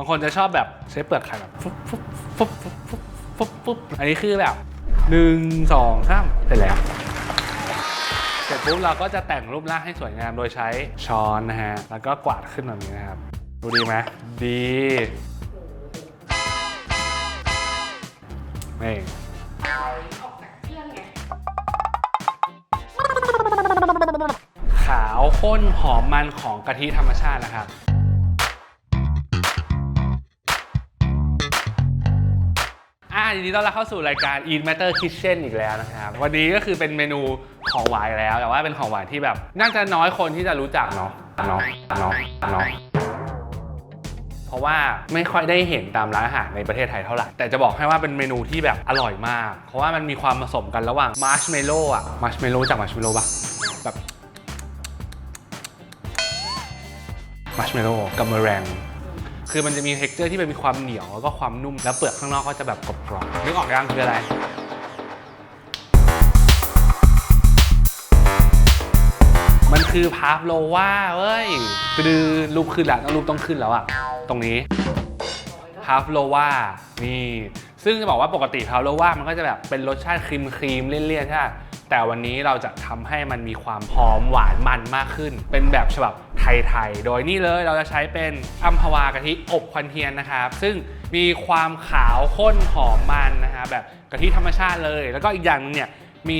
บางคนจะชอบแบบใช้เปลือกไข่แบบฟุ๊บฟุ๊บฟุ๊บฟุ๊บฟุ๊บฟุ๊บฟุ๊บอันนี้คือแบบหนึ่งสองสามเสร็จแล้วเสร็จปุ๊บเราก็จะแต่งรูปร่างให้สวยงามโดยใช้ช้อนนะฮะ แล้วก็กวาดขึ้นแบบนี้นะครับ ดูดีไหมดีนี่ขาวข้นหอมมันของกะทิธรรมชาตินะครับ ยินดีต้อนรับเข้าสู่รายการ Eat Matter Kitchen อีกแล้วนะครับ วันนี้ก็คือเป็นเมนูของหวานแล้ว แต่ว่าเป็นของหวานที่แบบ น่าจะน้อยคนที่จะรู้จักเนาะเนาะเนาะเนาะเพราะว่าไม่ค่อยได้เห็นตามร้านอาหารในประเทศไทยเท่าไหร่ แต่จะบอกให้ว่าเป็นเมนูที่แบบอร่อยมาก เพราะว่ามันมีความผสมกันระหว่างมาร์ชเมลโล่อะมาร์ชเมลโล่จากมาร์ชเมลโล่ปะแบบมาร์ชเมลโล่กับเมอแรง คือมันจะมีเท็กเจอร์ที่มันมีความเหนียวแล้วก็ความนุ่ม แล้วเปลือกข้างนอกก็จะแบบกรอบๆนึกออกยังคืออะไรมันคือพาฟโลว่าเว้ยคือรูปขึ้นแล้วต้องรูปต้องขึ้นแล้วอะตรงนี้พาฟโลว่านี่ ซึ่งจะบอกว่าปกติพาฟโลว่ามันก็จะแบบเป็นรสชาติครีมครีมเลี่ยนๆใช่ไหม แต่วันนี้เราจะทำให้มันมีความหอมหวานมันมากขึ้น เป็นแบบฉบับไทยๆ โดยนี่เลยเราจะใช้เป็นอัมพวากะทิอบควันเทียนนะครับ ซึ่งมีความขาวข้นหอมมันนะฮะแบบกะทิธรรมชาติเลย แล้วก็อีกอย่างหนึงเนี่ยมี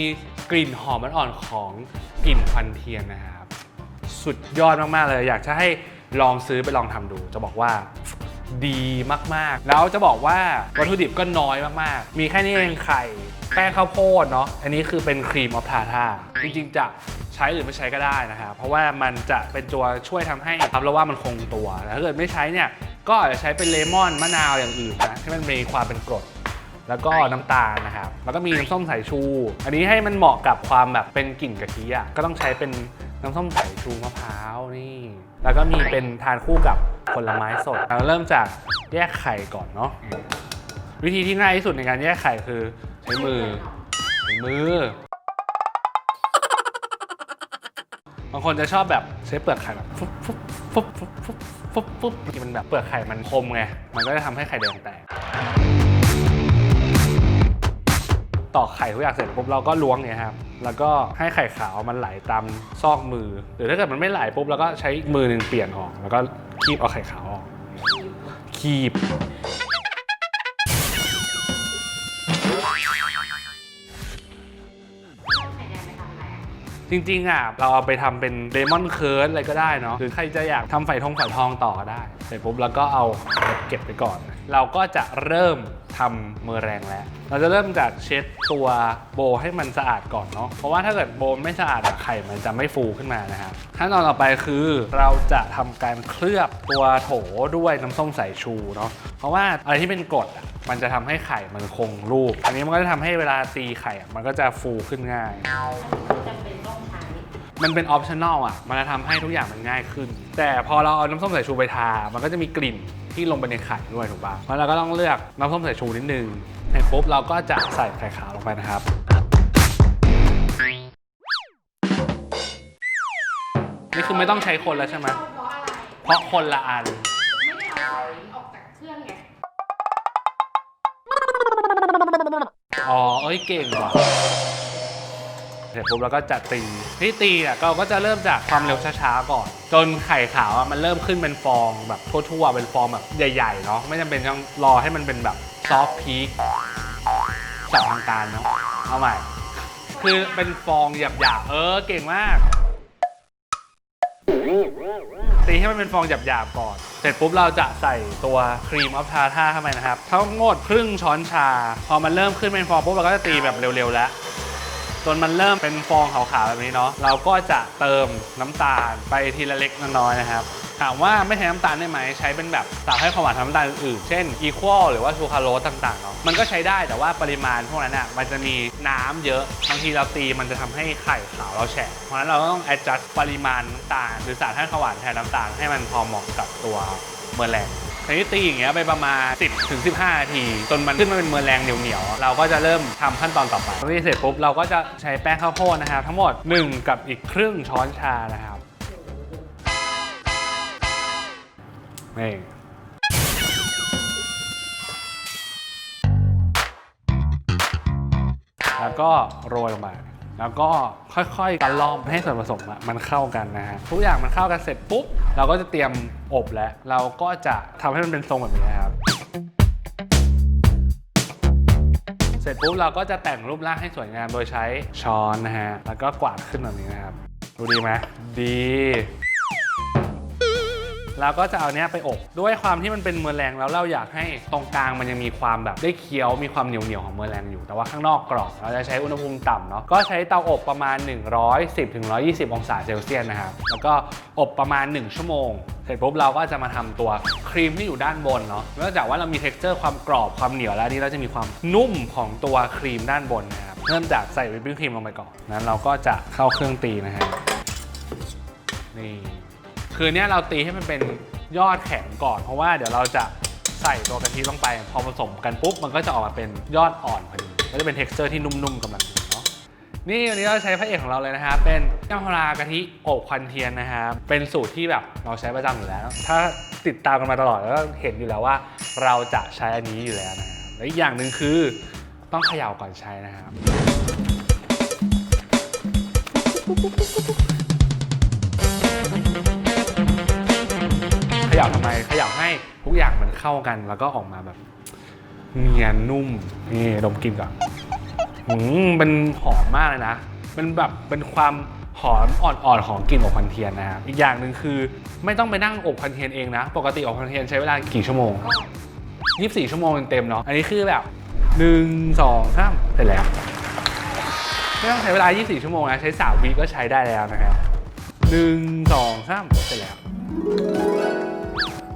กลิ่นหอมอ่อนๆของกลิ่นควันเทียนนะครับ สุดยอดมากๆเลย อยากจะให้ลองซื้อไปลองทำดู จะบอกว่า ดีมากๆ แล้วจะบอกว่าวัตถุดิบก็น้อยมากๆ มีแค่นี้เองไข่ แป้งข้าวโพดเนาะอันนี้คือเป็นครีมออฟทาท่าจริงๆจะใช้หรือไม่ใช้ก็ได้นะครับเพราะว่ามันจะเป็นตัวช่วยทำให้ทำแล้วว่ามันคงตัวแต่ถ้าเกิดไม่ใช้เนี่ยก็อาจจะใช้เป็นเลมอนมะนาวอย่างอื่นนะที่มันมีความเป็นกรดแล้วก็น้ำตาลนะครับ แล้วก็มีน้ำส้มสายชู อันนี้ให้มันเหมาะกับความแบบเป็นกลิ่นกะทิอะ ก็ต้องใช้เป็น น้ำส้มสายชูมะพร้าวนี่ แล้วก็มีเป็นทานคู่กับผลไม้สดเราเริ่มจากแยกไข่ก่อนเนาะวิธีที่ง่ายที่สุดในการแยกไข่คือใช้มือใช้มือบางคนจะชอบแบบใช้เปลือกไข่แบบฟุ๊บฟุ๊บฟุ๊บฟุ๊บฟุ๊บฟุ๊บฟุบมันแบบเปลือกไข่มันคมไง มันก็จะทำให้ไข่แดงแตกตอกไข่ทุกอย่างเสร็จปุ๊บเราก็ล้วงเนี่ยครับ แล้วก็ให้ไข่ขาวมันไหลตามซอกมือ หรือถ้าเกิดมันไม่ไหลปุ๊บเราก็ใช้อีกมือหนึ่งเปลี่ยนออก แล้วก็คีบเอาไข่ขาวออก คีบ จริงๆอะเราเอาไปทำเป็นเลมอนเคิร์ดอะไรก็ได้เนาะหรือใครจะอยากทำไฝทองฝอยทองต่อได้เสร็จปุ๊บแล้วก็เอาเก็บไปก่อน เราก็จะเริ่ม ทำเมอแรงแล้ว เราจะเริ่มจากเช็ดตัวโบให้มันสะอาดก่อนเนาะเพราะว่าถ้าเกิดโบไม่สะอาดอะไข่มันจะไม่ฟูขึ้นมานะครับขั้นตอนต่อไปคือเราจะทำการเคลือบตัวโถด้วยน้ำส้มสายชูเนาะเพราะว่าอะไรที่เป็นกรดอะมันจะทำให้ไข่มันคงรูป อันนี้มันก็จะทำให้เวลาตีไข่อะมันก็จะฟูขึ้นง่ายมันเป็นออปชั่นอลอะ มันจะทำให้ทุกอย่างมันง่ายขึ้น แต่พอเราเอาน้ำส้มสายชูไปทา มันก็จะมีกลิ่น ที่ลงไปในไข่ด้วยถูกป่ะเพราะเราก็ต้องเลือกน้ำส้มสายชูนิดนึงเสร็จปุ๊บเราก็จะใส่ไข่ขาวลงไปนะครับนี่คือไม่ต้องใช้คนแล้วใช่ไหมเพราะอะไรเพราะคนละอันไม่ได้เอาออกจากเครื่องไงอ๋อ เอ้ย เก่งว่ะ เสร็จปุ๊บเราก็จะตีที่ตีอะเราก็จะเริ่มจากความเร็วช้าๆก่อน จนไข่ขาวอะมันเริ่มขึ้นเป็นฟองแบบทั่วๆเป็นฟองแบบใหญ่ๆเนาะไม่จำเป็นต้องรอให้มันเป็นแบบซอฟต์พีคสับทางการเนาะเอาใหม่ คือเป็นฟองหยาบๆเออเก่งมากตีให้มันเป็นฟองหยาบๆก่อน เสร็จปุ๊บเราจะใส่ตัวครีมออฟทาท่าเข้าไปนะครับทั้งหมดครึ่งช้อนชา พอมันเริ่มขึ้นเป็นฟองปุ๊บเราก็จะตีแบบเร็วๆแล้ว นมันเริ่มเป็นฟองขาวๆแบบนี้เนาะเราก็จะเติมน้ำตาลไปทีละเล็กน้อยนะครับ ถามว่าไม่ใช้น้ำตาลได้ไหมใช้เป็นแบบสารให้ความหวานทางน้ำตาลอื่นเช่นอีควอลหรือว่าชูคาโรสต่างๆเนาะมันก็ใช้ได้แต่ว่าปริมาณพวกนั้นอะมันจะมีน้ำเยอะบางทีเราตีมันจะทำให้ไข่ขาวเราแฉะเพราะฉะนั้นเราก็ต้อง adjust ปริมาณน้ำตาล หรือสารให้ความหวานแทนน้ำตาลให้มันพอเหมาะกับตัวเมอร์แรง อันนี้ตีอย่างเงี้ยไปประมาณ 10ถึง15นาทีจนมันขึ้นมาเป็นเมือแรงเหนียวๆเราก็จะเริ่มทำขั้นตอนต่อไปพอตีเสร็จปุ๊บเราก็จะใช้แป้งข้าวโพดนะครับทั้งหมด 1 กับอีกครึ่งช้อนชานะครับนี่แล้วก็โรยลงมา แล้วก็ค่อยๆกันล้อมให้ส่วนผสมอะมันเข้ากันนะฮะทุกอย่างมันเข้ากันเสร็จปุ๊บ เราก็จะเตรียมอบแล้ว เราก็จะทำให้มันเป็นทรงแบบนี้ครับเสร็จปุ๊บเราก็จะแต่งรูปร่างให้สวยงามโดยใช้ช้อนนะฮะแล้วก็กวาดขึ้นแบบนี้นะครับดูดีไหมดี เราก็จะเอาเนี้ยไปอบด้วยความที่มันเป็นเมอแรงแล้วเราอยากให้ตรงกลางมันยังมีความแบบได้เคี้ยวมีความเหนียวเหนียวของเมอแรงอยู่ แต่ว่าข้างนอกกรอบเราจะใช้อุณหภูมิต่ำเนาะก็ใช้เตาอบประมาณ 110ถึง120 องศาเซลเซียสนะครับแล้วก็อบประมาณ 1 ชั่วโมงเสร็จปุ๊บเราก็จะมาทำตัวครีมที่อยู่ด้านบนเนาะนอกจากว่าเรามี t e x t อร์ความกรอบความเหนียวแล้วนนี่เราจะมีความนุ่มของตัวครีมด้านบนนะครับเริ่มจากใส่วิปปิ้งครีมลงไปก่อนนั้นเราก็จะเข้าเครื่องตีนะฮะนี่ คือเนี้ยเราตีให้มันเป็นยอดแข็งก่อน เพราะว่าเดี๋ยวเราจะใส่ตัวกะทิลงไป พอผสมกันปุ๊บ มันก็จะออกมาเป็นยอดอ่อนพอดีก็จะเป็น t e x t อร์ที่นุ่มๆกำลังดีเนาะนี่วันนี้เราใช้พระเอกของเราเลยนะครับเป็นน้ำพรากะทิอบควันเทียนนะครับเป็นสูตรที่แบบเราใช้ประจำอยู่แล้ว ถ้าติดตามกันมาตลอดแล้วก็เห็นอยู่แล้วว่า เราจะใช้อันนี้อยู่แล้วนะครับและอีกอย่างหนึ่งคือต้องเขย่าก่อนใช้นะครับ เขย่าทำไมเขย่าให้ทุกอย่างมันเข้ากัน แล้วก็ออกมาแบบเนียนนุ่มนี่ดมกลินก่อนอืมเป็นหอมมากเลยนะเป็นแบบเป็นความหอมอ่อนๆของกลิ่นอบควันเทียนนะครับอีกอย่างหนึ่งคือ ไม่ต้องไปนั่งอบควันเทียนเองนะ ปกติอบควันเทียนใช้เวลากี่ชั่วโมง 24 ชั่วโมงเต็มๆเนาะอันนี้คือแบบ1 2 3เสร็จแล้วไม่ต้องใช้เวลา 24 ชั่วโมงนะ ใช้ 3 วิก็ใช้ได้แล้วนะครับ 1 2 3 เสร็จแล้ว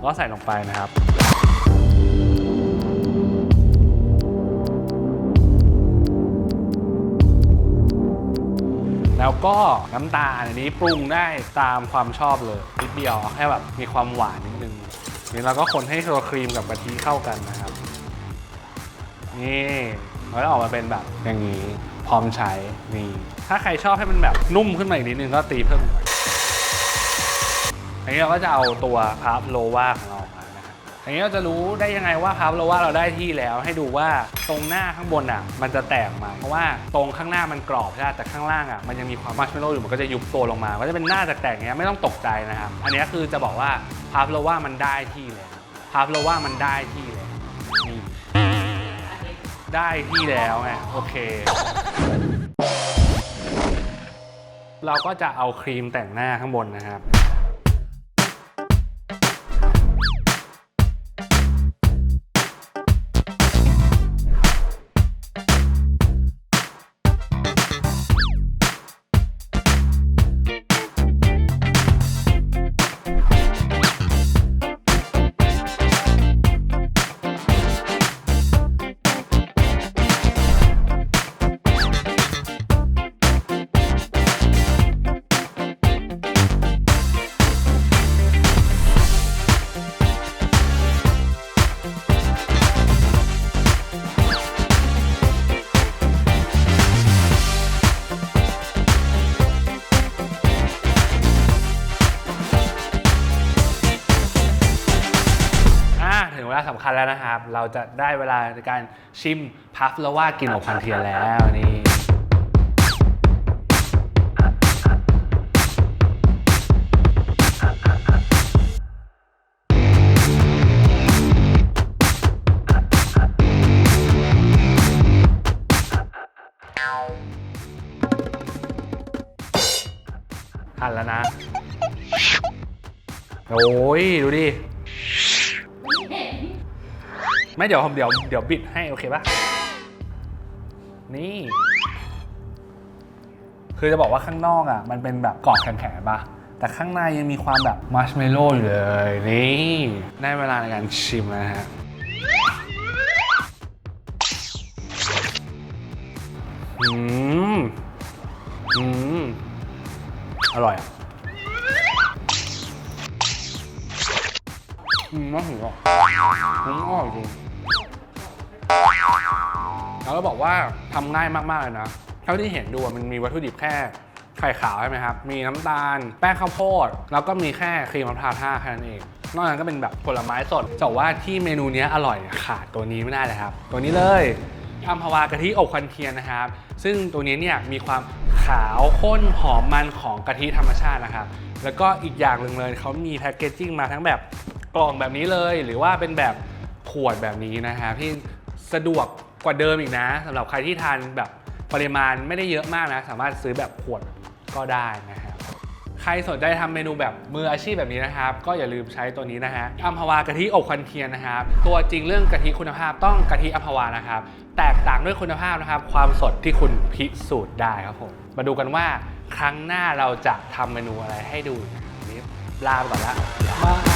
ก็ใส่ลงไปนะครับแล้วก็น้ำตาลอันนี้ปรุงได้ตามความชอบเลยนิดเดียวให้แบบมีความหวานนิดนึงนี่เราก็คนให้ตัวครีมกับกะทิเข้ากันนะครับ นี่มันก็ออกมาเป็นแบบอย่างนี้พร้อมใช้นี่ถ้าใครชอบให้มันแบบนุ่มขึ้นมาอีกนิดนึงก็ตีเพิ่มหน่อย อันนี้เราก็จะเอาตัวพาร์ฟโลวาของเราออกมานะครับอันนี้เราจะรู้ได้ยังไงว่าพาร์ฟโลวาเราได้ที่แล้ว ให้ดูว่าตรงหน้าข้างบนอะ มันจะแตกไหมเพราะว่าตรงข้างหน้ามันกรอบใช่ไหมแต่ข้างล่างอะมันยังมีความมัชเมลโล่อยู่มันก็จะยุบตัวลงมา ก็จะเป็นหน้าแตกๆอย่างเงี้ยไม่ต้องตกใจนะครับ อันนี้คือจะบอกว่าพาร์ฟโลวามันได้ที่แล้วพาร์ฟโลวามันได้ที่แล้วนี่ได้ที่แล้วไงโอเคเราก็จะเอาครีมแต่งหน้าข้างบนนะครับำคัญแล้วนะครับ เราจะได้เวลาในการชิมพัฟแล้วว่ากินขอบพันเทียนแล้วนี่ทันแล้วนะ โอ้ย ดูดิ ไม่เดี๋ยวผมเดี๋ยวเดี๋ยวบิดให้โอเคปะนี่ คือจะบอกว่าข้างนอกอะ มันเป็นแบบกรอบแข็งๆปะแต่ข้างในยังมีความแบบมัชเมลโล่อยู่เลย นี่ ได้เวลาในการชิมนะฮะอืมอืมอร่อยอะอืมน่าหิวอะอืมอร่อยจริง แล้วก็บอกว่าทำง่ายมากๆเลยนะ เท่าที่เห็นดูอะมันมีวัตถุดิบแค่ไข่ขาวใช่ไหมครับ มีน้ำตาล แป้งข้าวโพด แล้วก็มีแค่ครีมมะพร้าวท่าแค่นั้นเอง นอกจากนั้นก็เป็นแบบผลไม้สดจะบอกว่าที่เมนูนี้อร่อยขาดตัวนี้ไม่ได้เลยครับ ตัวนี้เลยอัมพวากะทิอบควันเทียนนะครับ ซึ่งตัวนี้เนี่ยมีความขาวข้นหอมมันของกะทิธรรมชาตินะครับ แล้วก็อีกอย่างหนึ่งเลยเขามีแพคเกจจิ้งมาทั้งแบบกล่องแบบนี้เลย หรือว่าเป็นแบบขวดแบบนี้นะครับที่ สะดวกกว่าเดิมอีกนะสำหรับใครที่ทานแบบปริมาณไม่ได้เยอะมากนะ สามารถซื้อแบบขวดก็ได้นะครับใครสนใจทำเมนูแบบมืออาชีพแบบนี้นะครับ ก็อย่าลืมใช้ตัวนี้นะฮะอัมพวากะทิอบควันเทียนนะครับ ตัวจริงเรื่องกะทิคุณภาพต้องกะทิอัมพวานะครับ แตกต่างด้วยคุณภาพนะครับ ความสดที่คุณพิสูจน์ได้ครับผม มาดูกันว่าครั้งหน้าเราจะทำเมนูอะไรให้ดูอีกนะวันนี้ลาไปก่อนละบาย